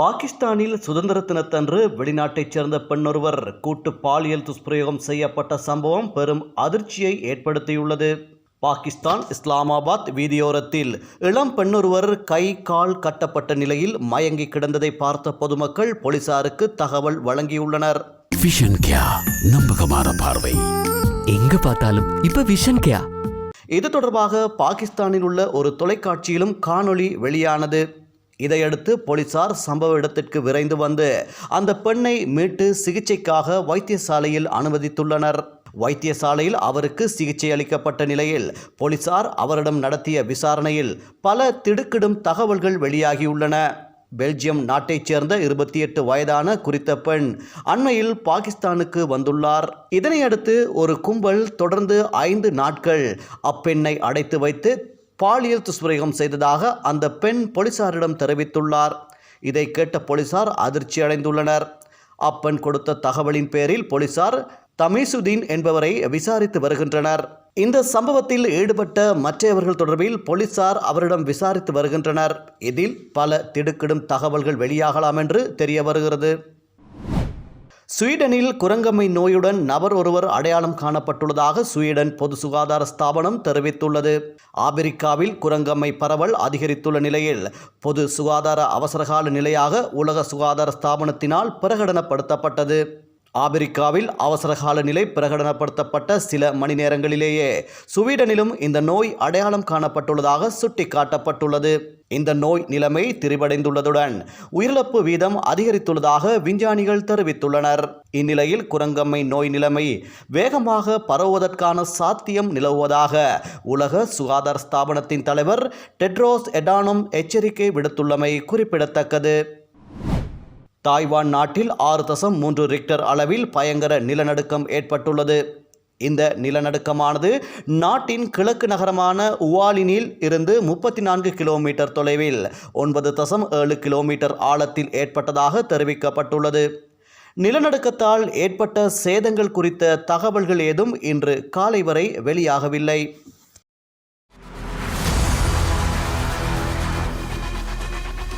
பாகிஸ்தானில் சுதந்திர தினத்தன்று வெளிநாட்டைச் சேர்ந்த பெண்ணொருவர் கூட்டு பாலியல் துஷ்பிரயோகம் செய்யப்பட்ட சம்பவம் பெரும் அதிர்ச்சியை ஏற்படுத்தியுள்ளது. பாகிஸ்தான் இஸ்லாமாபாத் வீதியோரத்தில் இளம் பெண்ணொருவர் கை கால் கட்டப்பட்ட நிலையில் மயங்கி கிடந்ததை பார்த்த பொதுமக்கள் போலீசாருக்கு தகவல் வழங்கியுள்ளனர். விஷன் கியா நம்பகமான பார்வை. எங்க பார்த்தாலும் இப்ப விஷன் கேயா இது தொடர்பாக பாகிஸ்தானில் உள்ள ஒரு தொலைக்காட்சியிலும் காணொளி வெளியானது. இதையடுத்து போலீசார் சம்பவ இடத்திற்கு விரைந்து வந்து அந்த பெண்ணை மீட்டு சிகிச்சைக்காக வைத்தியசாலையில் அனுமதித்துள்ளனர். வைத்தியசாலையில் அவருக்கு சிகிச்சை அளிக்கப்பட்ட நிலையில் போலீசார் அவரிடம் நடத்திய விசாரணையில் பல திடுக்கிடும் தகவல்கள் வெளியாகியுள்ளன. பெல்ஜியம் நாட்டைச் சேர்ந்த இருபத்தி எட்டு வயதான குறித்த பெண் அண்மையில் பாகிஸ்தானுக்கு வந்துள்ளார். இதனையடுத்து ஒரு கும்பல் தொடர்ந்து ஐந்து நாட்கள் அப்பெண்ணை அடைத்து வைத்து பாலியல் துஷ்பிரயோகம் செய்ததாக அந்த பெண் போலீசாரிடம் தெரிவித்துள்ளார். இதை கேட்ட போலீசார் அதிர்ச்சி அடைந்துள்ளனர். அப்பெண் கொடுத்த தகவலின் பேரில் போலீசார் தமிசுதீன் என்பவரை விசாரித்து வருகின்றனர். இந்த சம்பவத்தில் ஈடுபட்ட மற்றவர்கள் தொடர்பில் போலீசார் அவரிடம் விசாரித்து வருகின்றனர். இதில் பல திடுக்கிடும் தகவல்கள் வெளியாகலாம் என்று தெரிய வருகிறது. ஸ்வீடனில் குரங்கம்மை நோயுடன் நபர் ஒருவர் அடையாளம் காணப்பட்டுள்ளதாக ஸ்வீடன் பொது சுகாதார ஸ்தாபனம் தெரிவித்துள்ளது. ஆப்பிரிக்காவில் குரங்கம்மை பரவல் அதிகரித்துள்ள நிலையில் பொது சுகாதார அவசரகால நிலையாக உலக சுகாதார ஸ்தாபனத்தினால் பிரகடனப்படுத்தப்பட்டது. ஆப்பிரிக்காவில் அவசரகால நிலை பிரகடனப்படுத்தப்பட்ட சில மணி நேரங்களிலேயே சுவீடனிலும் இந்த நோய் அடையாளம் காணப்பட்டுள்ளதாக சுட்டிக்காட்டப்பட்டுள்ளது. இந்த நோய் நிலைமை திரிவடைந்துள்ளதுடன் உயிரிழப்பு வீதம் அதிகரித்துள்ளதாக விஞ்ஞானிகள் தெரிவித்துள்ளனர். இந்நிலையில் குரங்கம்மை நோய் நிலைமை வேகமாக பரவுவதற்கான சாத்தியம் நிலவுவதாக உலக சுகாதார ஸ்தாபனத்தின் தலைவர் டெட்ரோஸ் எடானும் எச்சரிக்கை விடுத்துள்ளமை குறிப்பிடத்தக்கது. தாய்வான் நாட்டில் ஆறு தசம் மூன்று ரிக்டர் அளவில் பயங்கர நிலநடுக்கம் ஏற்பட்டுள்ளது. இந்த நிலநடுக்கமானது நாட்டின் கிழக்கு நகரமான உவாலினில் இருந்து முப்பத்தி நான்கு கிலோமீட்டர் தொலைவில் ஒன்பது தசம் ஏழு கிலோமீட்டர் ஆழத்தில் ஏற்பட்டதாக தெரிவிக்கப்பட்டுள்ளது. நிலநடுக்கத்தால் ஏற்பட்ட சேதங்கள் குறித்த தகவல்கள் ஏதும் இன்று காலை வரை வெளியாகவில்லை.